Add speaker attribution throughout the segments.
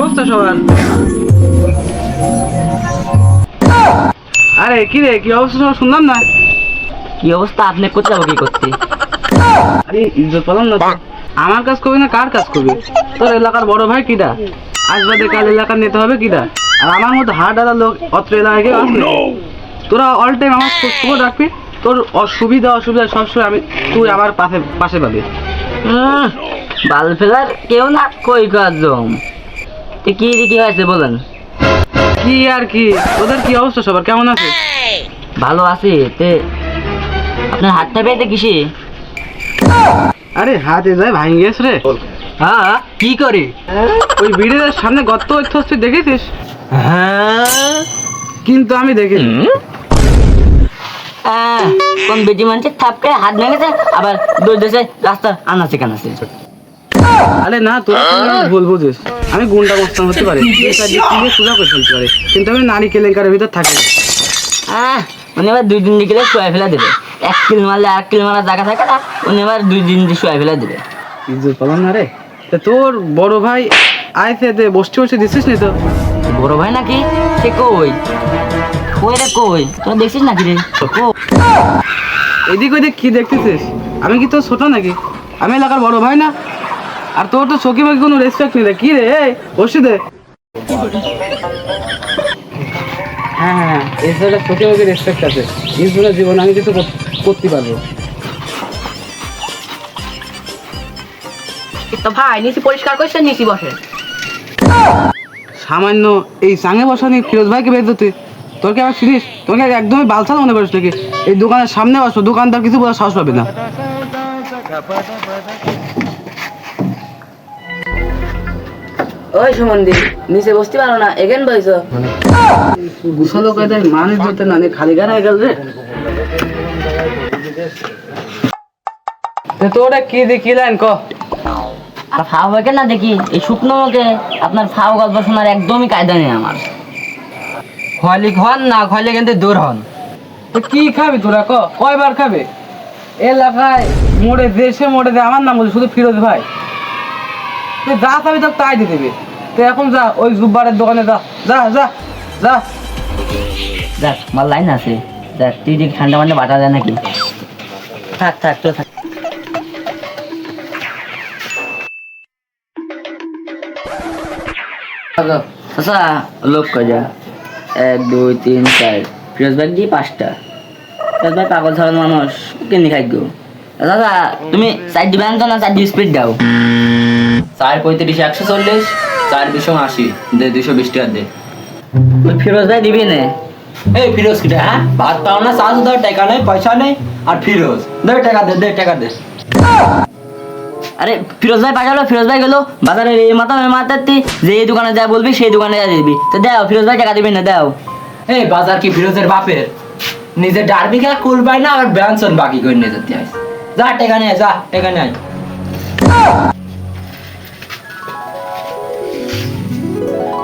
Speaker 1: অবস্থা সবার? আরে কি রে কি অবস্থা সবার শুনলাম না?
Speaker 2: কি অবস্থা? আপনি যাব কি করতে?
Speaker 1: আরে ইজ্জত পেলাম না আমার কাজ করবি না কার কাজ করবি? তোর এলাকার বড় ভাই কিটা আজ বাদে কাল এলাকার নিতে হবে কিটা আর আমার মতো হাট আলা লোক অত্র এলাকায় কেউ আসবে? তোরা অল টাইম আমার খোঁজ খবর রাখবি? তোর অসুবিধা অসুবিধা সবসময় আমি তুই আমার পাশে পাশে পাবি।
Speaker 2: বাল ফেলার কেউ না কই কাজম তো কি কি হয়েছে বলেন?
Speaker 1: কি আর কি? তোদের কি অবস্থা সবার? কেমন আছে?
Speaker 2: ভালো আছি তে আপনার হাতটা পেয়েছে কিসে?
Speaker 1: আরে হাতে যায় ভাঙ গেছ রে।
Speaker 2: হ্যাঁ কি করে?
Speaker 1: ওই বিড়ির সামনে গর্ত হচ্ছে তুই দেখেছিস?
Speaker 2: হ্যাঁ।
Speaker 1: কিন্তু আমি দেখিনি।
Speaker 2: কোন বেটি মানুষের থাপকে হাত ভেঙেছে আবার দৌড় দিয়েছে রাস্তা আনাচে কানাচে।
Speaker 1: আরে না তোর বুঝিস আমি গুন্ডা মস্তান হতে পারি। সোজা করে ফেলতে পারি কিন্তু আমি নারী কেলেঙ্কারের ভিতর থাকি না।
Speaker 2: আহ উনি এবার দুই দিন দিকে শুয়ে ফেলে দেবে। এক কিল মারলে এক কিল মারার জায়গা থাকে না উনি এবার দুই দিন দিয়ে শুয়ে ফেলে দেবে।
Speaker 1: ইজ্জত পেলাম না রে। তা তোর বড় ভাই আইসে দে বসতে বসে দিছিস নি তো?
Speaker 2: বড় ভাই নাকি? সে কই? কই রে কই? তোর দেখছিস নাকি রে?
Speaker 1: এদিক ওইদিক কি দেখতেছিস? আমি কি তোর ছোট নাকি? আমি এলাকার বড় ভাই না? আর তোর তো চকি বাকি কোনো রেসপেক্ট নেই রে। কি রে? দে। হ্যাঁ হ্যাঁ রেসপেক্ট আছে। জীবন আমি কিছু কর- করতে পারব।
Speaker 3: তো ভাই নিচে পরিষ্কার করছে নিচে বসে।
Speaker 1: সামান্য এই সাঙে বসানি ফিরোজ ভাইকে বের তোর কি আবার চিনিস? তোকে একদমই বালছাল মনে করিস নাকি? এই দোকানের সামনে বসো দোকানদার কিছু বলার সাহস পাবে না।
Speaker 2: ওই সুমন্দি নিচে বসতে পারো না এগেন বইছো।
Speaker 1: গুছালো কায়দায় মানুষ ধরতে না খালি গাড়া গেল রে। তো তোরা কি দি লাইন ক?
Speaker 2: আর ফাও হয়ে না দেখি এই শুকনো মুখে আপনার ফাও গল্প শোনার একদমই কায়দা নেই আমার।
Speaker 4: খয়লি হন না খয়লি কিন্তু দূর হন।
Speaker 1: তো কি খাবি তোরা ক? কয়বার খাবে? এলাকায় মোড়ে দেশে মোড়ে দে আমার নাম বলি শুধু ফিরোজ ভাই। তুই যা খাবি তোকে তাই দিয়ে দেবে। তুই এখন যা ওই জুব্বারের দোকানে যা যা যা যা।
Speaker 2: দেখ আমার লাইন আছে। দেখ তুই দেখি ঠান্ডা মান্ডা বাটা যায় নাকি? থাক থাক তো থাক। আচ্ছা লোক কজা এক দুই তিন চার। ফিরোজ ব্যাগ দিয়ে পাঁচটা? ফিরোজ ভাই পাগল ছাড়ার মানুষ কেমনি খাইগো। দাদা তুমি চার দিবে আনতো না চার স্পিড দাও।
Speaker 4: চার পঁয়ত্রিশ একশো চল্লিশ চার বিশো আশি দে দুশো বিশ টাকা দে।
Speaker 2: ফিরোজ ভাই দিবি না।
Speaker 4: এই ফিরোজ কিটা হ্যাঁ ভাত পাও না চাষ ধর টাকা নেই পয়সা নেই আর ফিরোজ। দে টাকা দে দে টাকা দে।
Speaker 2: আরে ফিরোজ ভাই পাঠালো ফিরোজ ভাই গেলো বাজারের এই মাথা ওই মাথাতে যে এই দোকানে যা বলবি সেই দোকানে যা দিবি। তো দাও ফিরোজ ভাই টাকা দিবি না দাও।
Speaker 4: এই বাজার কি ফিরোজের বাপের? নিজে ডারবি খেলা কুল পায় না আর ব্যঞ্জন বাকি করে নিয়ে যেতে হয়। যা টাকা নিয়ে যা টাকা নিয়ে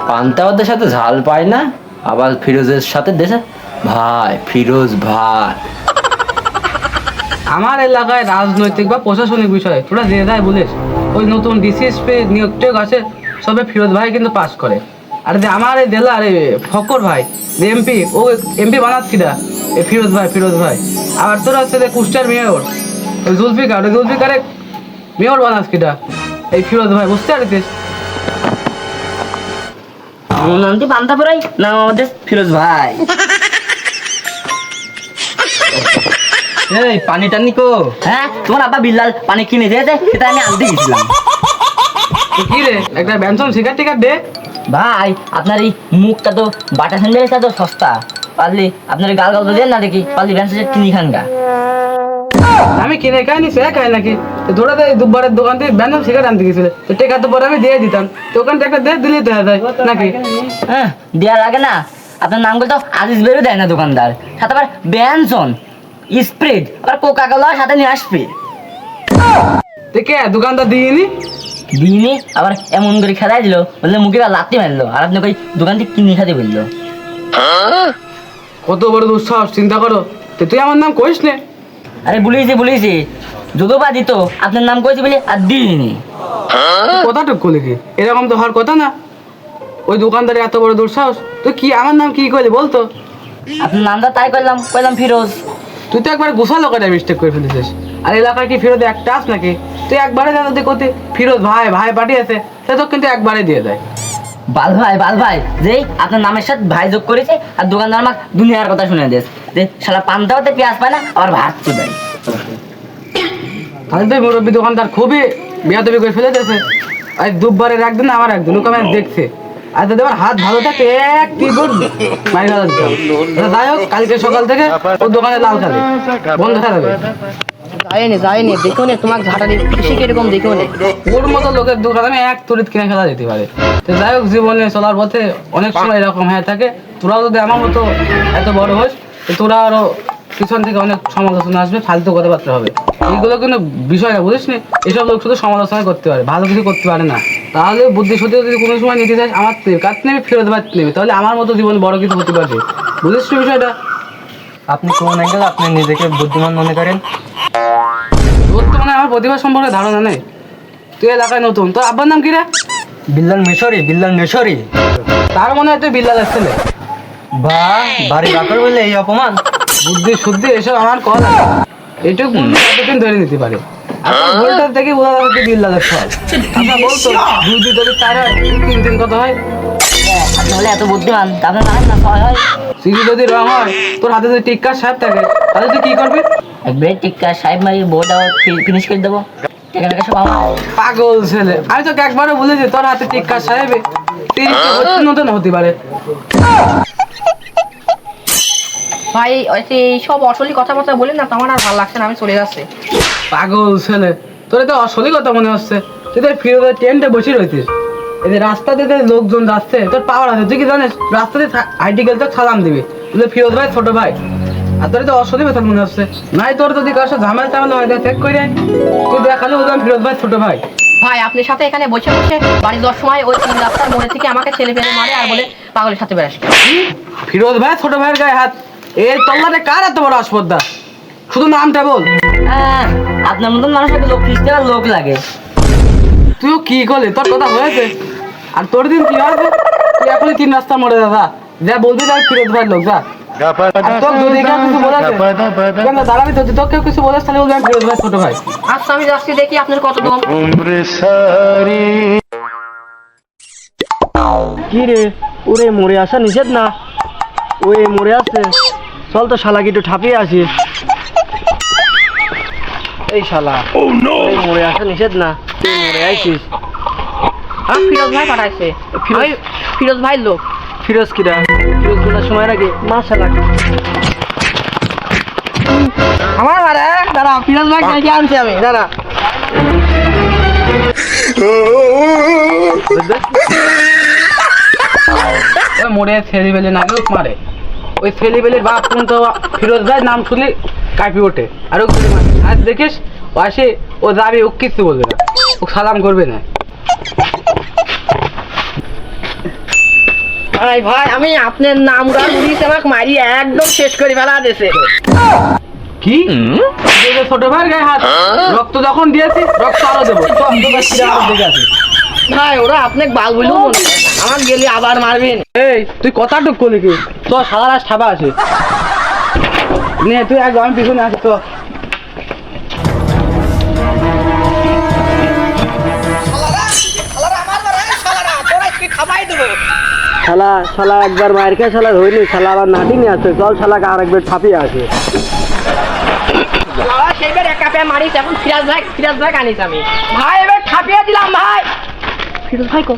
Speaker 4: আয়। পান্তা ওদের সাথে ঝাল পায় না, আবার ফিরোজের সাথে দেশে ভাই, ফিরোজ ভাই।
Speaker 1: আমার এলাকায় রাজনৈতিক বা প্রশাসনিক বিষয়ে তোরা যে যায় বলিস, ওই নতুন ডিসিএসপি নিয়োগ টিয়োগ আছে, সবে ফিরোজ ভাই কিন্তু পাস করে। আর যে আমার এই জেলার এই ফকর ভাই এমপি, ও এমপি বানাচ্ছিলা এই ফিরোজ ভাই ফিরোজ ভাই। আবার তোরা হচ্ছে যে কুষ্টার মেয়র, ওই জুলফিকার, ওই জুলফিকারে মেয়র বানাস কিটা এই ফিরোজ ভাই, বুঝতে পারছিস?
Speaker 2: আমার নাম কি পান্তা পড়াই নাম আমাদের ফিরোজ ভাই।
Speaker 4: এই পানি টানি কো।
Speaker 2: হ্যাঁ তোমার আব্বা বিল্লাল পানি কিনে দিয়েছে সেটা আমি আনতে গেছিলাম।
Speaker 1: কি রে একটা ব্যঞ্জন শিকার টিকার দে।
Speaker 2: ভাই আপনার এই মুখটা তো বাটা স্যান্ডেলটা তো সস্তা। পারলি আপনার গাল গাল দেন না দেখি পারলি ভ্যান্সের কিনি খান গা।
Speaker 1: আমি কিনে খাইনি সে খাই নাকি? তো ধরে দে দুবারের দোকান থেকে ব্যঞ্জন শিকার আনতে গেছিল। তো টেকা তো পরে আমি দিয়ে দিতাম। তো ওখানে একটা দে দিলেই তো যায় নাকি?
Speaker 2: হ্যাঁ দেওয়া লাগে না। আপনার নাম তো আজিজ বেরো দেয় না দোকানদার। সাথে আবার ব্যঞ্জন স্প্রেড আবার কোকা কোলা সাথে নিয়ে আসবে।
Speaker 1: তো কে দোকানদার দিইনি?
Speaker 2: দিনে আবার এমন করে খেলাই দিল বললে মুখে লাত্তি মারলো আর আপনি ওই দোকান থেকে কিনে খাতে বলল।
Speaker 1: কত বড় দুঃসাহস চিন্তা করো। তো তুই আমার নাম কইস নে।
Speaker 2: আরে বলেছি বলেছি। বা দিত আপনার নাম করেছি বলে আর দিইনি।
Speaker 1: করলি কি? এরকম তো হওয়ার কথা না। ওই দোকানদারের এত বড় দুঃসাহস তুই কি আমার নাম কি বলতো
Speaker 2: আপনার নামটা তাই কইলাম ফিরোজ।
Speaker 1: তুই তো একবার গোসা লোকেরা মিস্টেক করে ফেলেছিস। আর এলাকায় কি ফেরত একটা আস নাকি? তুই একবারে দেখতে ফিরোজ ভাই ভাই পাঠিয়েছে সে তো কিন্তু একবারে দিয়ে দেয়।
Speaker 2: বাল ভাই বাল ভাই যেই আপনার নামের সাথে ভাই যোগ করেছে আর দোকানদার আমাকে দুনিয়ার কথা শুনে দিয়েছে। যে শালা পান্তাওতে পেঁয়াজ পায় না আবার ভাত চুদাই
Speaker 1: তুই মুরব্বী দোকানদার খুবই বিয়াদবি করে ফেলে দিয়েছে। আর দুবারের একদিন আমার একদিন ওকে আমি দেখছে। আর যদি আমার হাত ভালো থাকে এক টিপুর মারি ফেলা দিতাম যাই হোক কালকে সকাল থেকে ওর দোকানে লাল খাবে। বন্ধ যাবে
Speaker 3: যায়নি যায়নি দেখো নে তোমাকে ঝাঁটানি কৃষি কীরকম দেখো নে।
Speaker 1: ওর মতো লোকের দোকান আমি এক তরিত কিনে ফেলা যেতে পারে। তো যাই হোক জীবনে চলার পথে অনেক সময় এরকম হয়ে থাকে। তোরাও যদি আমার মতো এত বড় হোস তো তোরা আরও পিছন থেকে অনেক সমালোচনা আসবে ফালতু কথাবার্তা হবে। এইগুলো কিন্তু বিষয় না বুঝিস এসব লোক শুধু সমালোচনা করতে পারে ভালো কিছু করতে পারে না। তাহলে বুদ্ধি সত্যি যদি কোনো সময় নিতে চাস আমার থেকে কাট নেবে ফেরত বাদ নেবে? তাহলে আমার মতো জীবন বড় কিছু হতে পারবে। বুঝিস তো বিষয়টা?
Speaker 5: আপনি কোন অ্যাঙ্গেল আপনি নিজেকে বুদ্ধিমান মনে করেন?
Speaker 1: তোর তো মানে আমার প্রতিভা সম্পর্কে ধারণা নেই। তুই এলাকায় নতুন তোর আব্বার নাম কি রে?
Speaker 5: বিল্লাল মিশরি বিল্লাল মিশরি।
Speaker 1: তার মনে হয় তুই বিল্লালের ছেলে।
Speaker 5: বা বাড়ি বাকর বলে এই অপমান।
Speaker 1: বুদ্ধি শুদ্ধি এসব আমার কল এটুকু বুদ্ধি কতদিন ধরে নিতে পারে? আপনার ভুলটা থেকে বোঝা যাবে তুই বিল্লালের ফল আচ্ছা বলতো দুই দুই চার হয় তিন তিন কত হয়।
Speaker 2: আপনি হলে এত বুদ্ধিমান আপনার নাম না ছয় হয়?
Speaker 1: সিঁড়ি যদি রং হয় তোর হাতে যদি টিক্কার সাহেব থাকে তাহলে তুই কি করবি?
Speaker 2: একবারে টিক্কা সাহেব মারি বোর্ড ফিনিশ করে দেবো।
Speaker 1: পাগল ছেলে। আমি তোকে একবারও বলেছি তোর হাতে টিক্কার সাহেবে তিরিশ নতুন হতে পারে।
Speaker 3: ভাই ওই যে এইসব অসলি কথাবার্তা বলেন না তো আমার আর ভালো লাগছে না আমি চলে যাচ্ছি।
Speaker 1: পাগল ছেলে তোর তো অসলি কথা মনে হচ্ছে? তুই তো ফিরোজের ট্রেনটা বসে রয়েছিস। এই যে রাস্তাতে যে লোকজন যাচ্ছে তোর পাওয়ার আছে তুই কি জানিস? রাস্তাতে আইটি গেলে তো সালাম দিবি। তুই ফিরোজ ভাই ছোট ভাই। আর তোর তো অসলি কথা মনে হচ্ছে। নাই তোর যদি কারোর সাথে ঝামেলা টামেলা হয় চেক করে। তুই দেখালে বললাম ফিরোজ ভাই ছোট ভাই।
Speaker 3: ভাই আপনার সাথে এখানে বসে বসে বাড়ি যাওয়ার সময় ওই তিন রাস্তার মোড়ে থেকে আমাকে ছেলে ফেলে মারে আর বলে পাগলের সাথে বেড়াস।
Speaker 1: ফিরোজ ভাই ছোট ভাইয়ের গায়ে হাত। এর তল্লাতে কার এত বড় আসপদ্দা? শুধু নামটা বল।
Speaker 2: আপনার মতন মানুষকে লোক আর লোক লাগে।
Speaker 1: তুইও কি করলি? তোর কথা হয়েছে। আর তোর দিন কি হবে তুই এখনই তিন রাস্তা মরে দাদা যা। বলবি তাই ফিরোজ ভাই লোক যা। ছোট ভাই।
Speaker 3: আচ্ছা আমি যাচ্ছি দেখি আপনার কত দম
Speaker 5: কি রে? ওরে মরে আসা নিষেধ না? ওই মরে আসছে চল তো শালা কি একটু ঠাপিয়ে আসি এই শালা এই মরে আসা নিষেধ না। মরে আইছিস
Speaker 3: আর ফিরোজ ভাই পাঠাইছে। আমি ফিরোজ ভাই লোক।
Speaker 5: ফিরোজ কিরা? ফিরোজগুলার সময় নাকি শালা।
Speaker 3: আমার মারে দাঁড়া ফিরোজ ভাই কালকে আনছি আমি দাঁড়া।
Speaker 1: মোড়ে ছেলে বেলে না লোক মারে। ওই ছেলে বেলের বাপ কিন্তু ফিরোজ ভাই নাম শুনলে কাঁপি ওঠে। আর মারে আজ দেখিস ও আসে ও যাবে ও কিছু বলবে না। ও সালাম করবে না।
Speaker 3: ভাই ভাই আমি আপনার নাম গান উড়িয়েছে আমাকে মারি একদম শেষ করে ফেলা দিয়েছে।
Speaker 1: কি? ছোট ভাই গায়ে হাত রক্ত যখন দিয়েছি রক্ত আরও দেবো। আছি
Speaker 3: ওরা আপনাকে বাল বলেও মনে আমার গেলে আবার মারবেন।
Speaker 1: এই তুই কথা টুক করলি কি? তো সারা রাত ঠাবা আছে। নে তুই এক আমি পিছনে আছি তো।
Speaker 5: শালা শালা একবার মায়ের খেয়ে শালা হয়নি শালা আবার নাটি নিয়ে আসছে। চল শালাকে আর একবার আসে।
Speaker 3: বাবা সেইবার এক কাপে মারিস এখন ফিরাজ ভাই ফিরাজ ভাই আনিস আমি। ভাই এবার খাপিয়ে দিলাম ভাই। ফিরোজ ভাই কো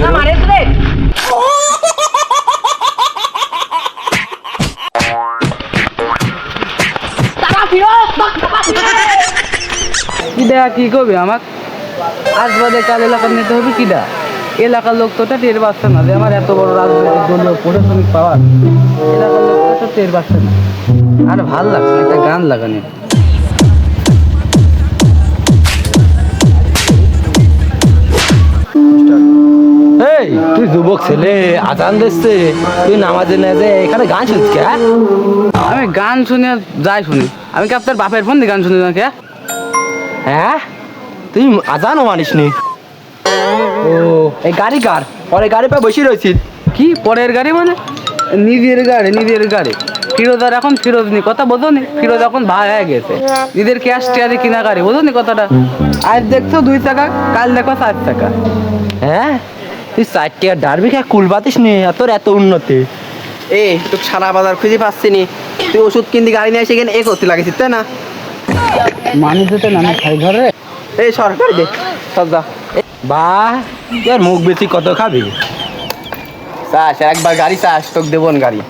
Speaker 3: না মারিস রে তারা ফিরোজ বাক, বাক, বাক।
Speaker 1: কি দেখা কি করবে আমার আজ বাদে কাল এলাকার নিতে হবে কি দা এলাকার লোক তো টের পাচ্ছে না যে আমার এত বড় রাজনৈতিক দলীয় প্রশাসনিক পাওয়ার এলাকার লোক তো টের পাচ্ছে না আর ভালো লাগছে একটা গান লাগানি
Speaker 5: এই তুই যুবক ছেলে আজান দিচ্ছে তুই নামাজে না যে এখানে গান শুনছিস কে?
Speaker 1: আমি গান শুনে যাই শুনি। আমি কি আপনার বাপের ফোন দিয়ে গান শুনি না কে
Speaker 5: হ্যাঁ? তুই আজানও মানিস নি ও এই গাড়ি কার?
Speaker 6: পরে গাড়ি পা বসে রয়েছি।
Speaker 1: কি? পরের গাড়ি মানে? নিজের গাড়ি নিজের গাড়ি। ফিরোজ আর এখন ফিরোজ নি কথা বোঝো নি ফিরোজ এখন ভাই হয়ে গেছে। নিজের ক্যাশ টিয়ারে কিনা গাড়ি বোঝো নি কথাটা? আজ দেখছ দুই টাকা কাল দেখো চার টাকা।
Speaker 6: হ্যাঁ? তুই চারটে ডারবি খেয়ে কুল পাতিস নি আর তোর এত উন্নতি। এ তোর সারা বাজার খুঁজে পাচ্ছি নি। তুই ওষুধ কিনতে গাড়ি নিয়ে এসে এখানে এ করতে লাগেছিস তাই না?
Speaker 1: মানুষ তো না খাই ঘরে।
Speaker 6: এই সরকার দে। সদা বা বাহ তোর মুখ বেশি কত খাবি? চাস একবার গাড়ি চাস তোকে দেবন গাড়ি।